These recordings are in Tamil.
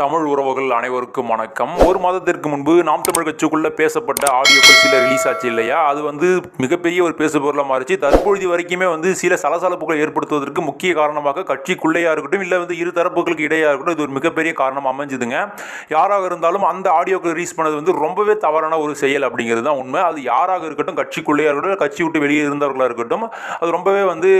தமிழ் உறவுகள் அனைவருக்கும் வணக்கம். ஒரு மாதத்திற்கு முன்பு நாம் தமிழ் கட்சிக்குள்ள பேசப்பட்ட ஆடியோக்கள் சில ரிலீஸ் ஆச்சு இல்லையா? அது வந்து மிகப்பெரிய ஒரு பேசு பொருளாக மாறிச்சு. தற்பொழுது வரைக்குமே வந்து சில சலசலப்புகளை ஏற்படுத்துவதற்கு முக்கிய காரணமாக கட்சிக்குள்ளேயா இருக்கட்டும் இல்லை வந்து இரு தரப்புகளுக்கு இடையாக இருக்கட்டும் இது ஒரு மிகப்பெரிய காரணம் அமைஞ்சுதுங்க. யாராக இருந்தாலும் அந்த ஆடியோக்கள் ரிலீஸ் பண்ணது வந்து ரொம்பவே தவறான ஒரு செயல் அப்படிங்கிறது தான் உண்மை. அது யாராக இருக்கட்டும் கட்சிக்குள்ளேயா இருக்கட்டும் கட்சி விட்டு வெளியே இருந்தவர்களாக இருக்கட்டும் அது ரொம்பவே வந்து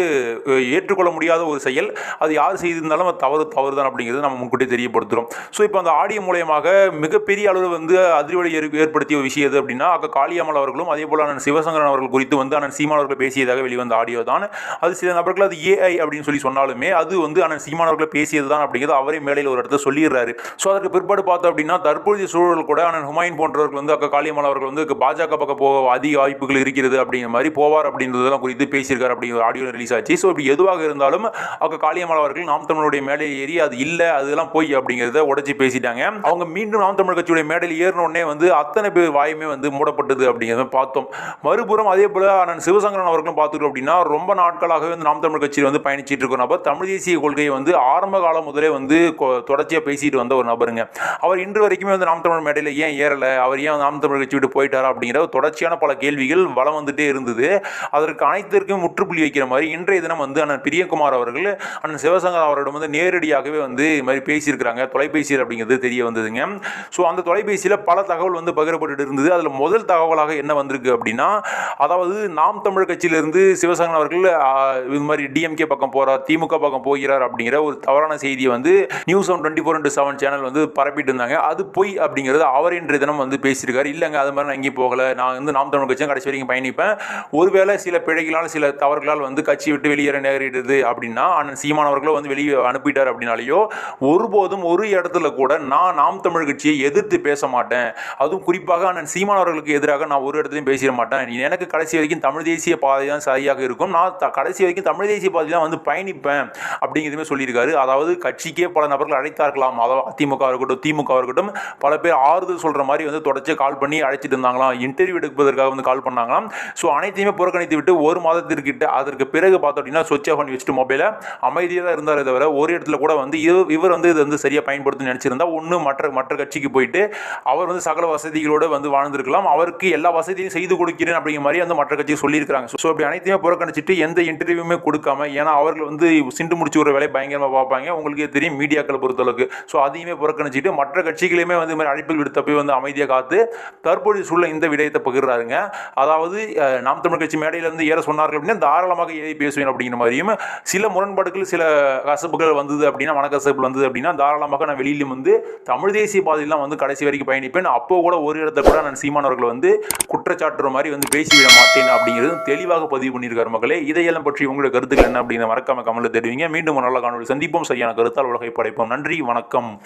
ஏற்றுக்கொள்ள முடியாத ஒரு செயல். அது யார் செய்திருந்தாலும் அது தவறு தவறு தான் அப்படிங்கிறது நம்ம முன்கூட்டியே தெரியப்படுத்துகிறோம் ஸோ இப்போ அந்த ஆடியோ மூலயமாக மிகப்பெரிய அளவில் வந்து அதிர்வலை ஏற்படுத்திய ஒரு விஷயம் எது அப்படின்னா அக்கா காளியம்மாள் அவர்களும் அதே போல் அண்ணன் சிவசங்கரன் அவர்கள் குறித்து வந்து அண்ணன் சீமான் அவர்கள் பேசியதாக வெளிவந்த ஆடியோ தான். அது சில நபர்கள் அது ஏஐ அப்படின்னு சொல்லி சொன்னாலுமே அது வந்து அண்ணன் சீமான் அவர்கள் பேசியது தான் அப்படிங்கிறது அவரே மேலையில் ஒரு இடத்துல சொல்லிடுறாரு. ஸோ அதற்கு பிற்பாடு பார்த்தோம் அப்படின்னா தற்போதைய சூழல் கூட அண்ணன் ஹுமாயூன் போன்றவர்கள் வந்து அக்கா காளியம்மாள் அவர்கள் வந்து பாஜக பக்கம் போக அதிக வாய்ப்புகள் இருக்கிறது அப்படிங்கிற மாதிரி போவார் அப்படின்றதெல்லாம் குறித்து பேசியிருக்காரு அப்படிங்கிற ஆடியோ ரிலீஸ் ஆச்சு. ஸோ இப்படி எதுவாக இருந்தாலும் அக்கா காளியம்மாள் அவர்கள் நாம் தமிழருடைய மேலே ஏறி அது இல்லை அதெல்லாம் போய் அப்படிங்கிறத உடைச்சு பேசிட்டாங்க. அவங்க மீண்டும் நாம் தமிழ் கட்சியுடைய மேடையில் ஏறினோடனே வந்து அத்தனை பேர் வாயுமே வந்து மூடப்பட்டது அப்படிங்கிறத பார்த்தோம். மறுபுறம் அதே போல அண்ணன் சிவசங்கரன் அவர்களும் பார்த்துட்டோம் அப்படின்னா ரொம்ப நாட்களாகவே வந்து நாம் தமிழ் கட்சியில் வந்து பயணிச்சிட்டு இருக்கிற நபர் தமிழ் தேசிய கொள்கையை வந்து ஆரம்ப காலம் முதலே வந்து கொ- பேசிட்டு வந்த ஒரு நபருங்க. அவர் இன்று வரைக்குமே வந்து நாம் தமிழ் மேடையில் ஏன் ஏறலை? அவர் ஏன் நாம் தமிழ் கட்சி விட்டு போயிட்டாரா அப்படிங்கிற ஒரு தொடர்ச்சியான பல கேள்விகள் வளம் வந்துட்டே இருந்தது. அதற்கு அனைத்திற்கும் முற்றுப்புள்ளி வைக்கிற மாதிரி இன்றைய தினம் வந்து அண்ணன் பிரியகுமார் அவர்கள் அண்ணன் சிவசங்கர் அவரிடம் வந்து நேரடியாகவே வந்து இது மாதிரி பேசியிருக்கிறாங்க. தொலைபேசியில் அப்படிங்கிறது தெரிய வந்ததுங்க. ஸோ அந்த தொலைபேசியில் பல தகவல் வந்து பகிரப்பட்டு இருந்தது. அதில் முதல் தகவலாக என்ன வந்திருக்கு அப்படின்னா அதாவது நாம் தமிழ் கட்சியிலிருந்து சிவசங்கன் அவர்கள் இது மாதிரி டிஎம்கே பக்கம் போகிறார் திமுக பக்கம் போகிறார் அப்படிங்கிற ஒரு தவறான செய்தியை வந்து news one twenty four into seven channel வந்து பரப்பிட்டு இருந்தாங்க. அது பொய் அப்படிங்கிறது அவர் இன்றைய தினம் வந்து பேசியிருக்காரு. இல்லைங்க அது மாதிரி நான் எங்கேயும் போகல. நான் வந்து நாம் தமிழ் கட்சியும் கடைசி வரைக்கும் பயணிப்பேன். ஒருவேளை சில பிழைகளால் சில தவறுகளால் வந்து கட்சி விட்டு வெளியேற நேரிடுது அப்படின்னா அண்ணன் சீமான் வந்து வெளியே அனுப்பிட்டார் அப்படின்னாலேயோ ஒருபோதும் ஒரு இடத்துல கூட நான் நாம் தமிழ் கட்சியை எதிர்த்து பேச மாட்டேன். அதுவும் குறிப்பாக அண்ணன் சீமான் அவர்களுக்கு எதிராக நான் ஒரு இடத்துலையும் பேசிட மாட்டேன். எனக்கு கடைசி வரைக்கும் தமிழ் தேசிய பாதை தான் சரியாக இருக்கும். நான் கடைசி வரைக்கும் தமிழ் தேசிய பாதை தான் வந்து பயணிப்பேன் அப்படிங்கிறதுமே சொல்லியிருக்காரு. அதாவது கட்சிக்கே பல நபர்கள் அழைத்தார்களாம். அதாவது அதிமுக இருக்கட்டும் திமுக இருக்கட்டும் பல பேர் ஆறுதல் சொல்ற மாதிரி வந்து தொடர்ச்சி கால் பண்ணி அழைச்சிட்டு இருந்தாங்களாம். இன்டர்வியூ எடுப்பதற்காக வந்து கால் பண்ணாங்களாம். ஸோ அனைத்தையுமே புறக்கணித்து விட்டு ஒரு மாதத்திற்கிட்ட அதற்கு பிறகு பார்த்தோம் அப்படின்னா சுவிச் ஆஃப் பண்ணி வச்சுட்டு மொபைலை அமைதியாக தான் இருந்தாரே தவிர ஒரு இடத்துல கூட வந்து இவர் வந்து இது வந்து சரியாக பயன்படுத்தணும்னு நினச்சிருந்தா ஒன்று மற்ற மற்ற கட்சிக்கு போயிட்டு அவர் வந்து சகல வசதிகளோடு வந்து வாழ்ந்திருக்கலாம். அவருக்கு எல்லா வசதியும் செய்து கொடுக்கிறேன் அப்படிங்கிற மாதிரி வந்து மற்ற கட்சி சொல்லியிருக்காங்க ஸோ அப்படி அனைத்தையுமே புறக்கணிச்சிட்டு எந்த இன்டர்வியூமே கொடுக்காம ஏன்னா அவர்கள் வந்து சிண்டு முடிச்சு ஒரு வேலையை பயங்கரமாக பார்ப்பாங்க. உங்களுக்கே தெரியும் மீடியாக்களை பொறுத்தளவுக்கு. ஸோ அதையுமே புறக்கணிச்சிட்டு மற்ற கட்சிகளையுமே வந்து மாதிரி அழைப்பில் விடுத்த போய் வந்து அமைதியாக காத்து தற்போதைய சூழல் இந்த விடயத்தை பகிர்றாருங்க. அதாவது நாம் தமிழ் கட்சி மேடையிலிருந்து ஏற சொன்னார்கள் அப்படின்னா தாராளமாக ஏறி பேசுவேன் அப்படிங்கிற மாதிரியும் சில முரண்பாடுகள் சில கசப்புகள் வந்தது அப்படின்னா மனக்கசப்பு வந்தது அப்படின்னா தாராளமாக நான் வெளியிலும் வந்து தமிழ் தேசிய பாதையெல்லாம் வந்து கடைசி வரைக்கும் பயணிப்பேன். அப்போ கூட ஒரு இடத்த கூட நான் சீமானவர்கள் வந்து குற்றச்சாட்டுற மாதிரி வந்து பேசிவிட மாட்டேன் அப்படிங்கிறது தெளிவாக பதிவு பண்ணியிருக்காரு மக்களே. இதையெல்லாம் பற்றி உங்களுடைய கருத்துக்கள் என்ன அப்படிங்கிற மறக்காம கமலில் தெரிவிங்க. மீண்டும் ஒரு நல்ல காணொலி சந்திப்போம். சரியான கருத்தால் உலகை படைப்போம். நன்றி. வணக்கம்.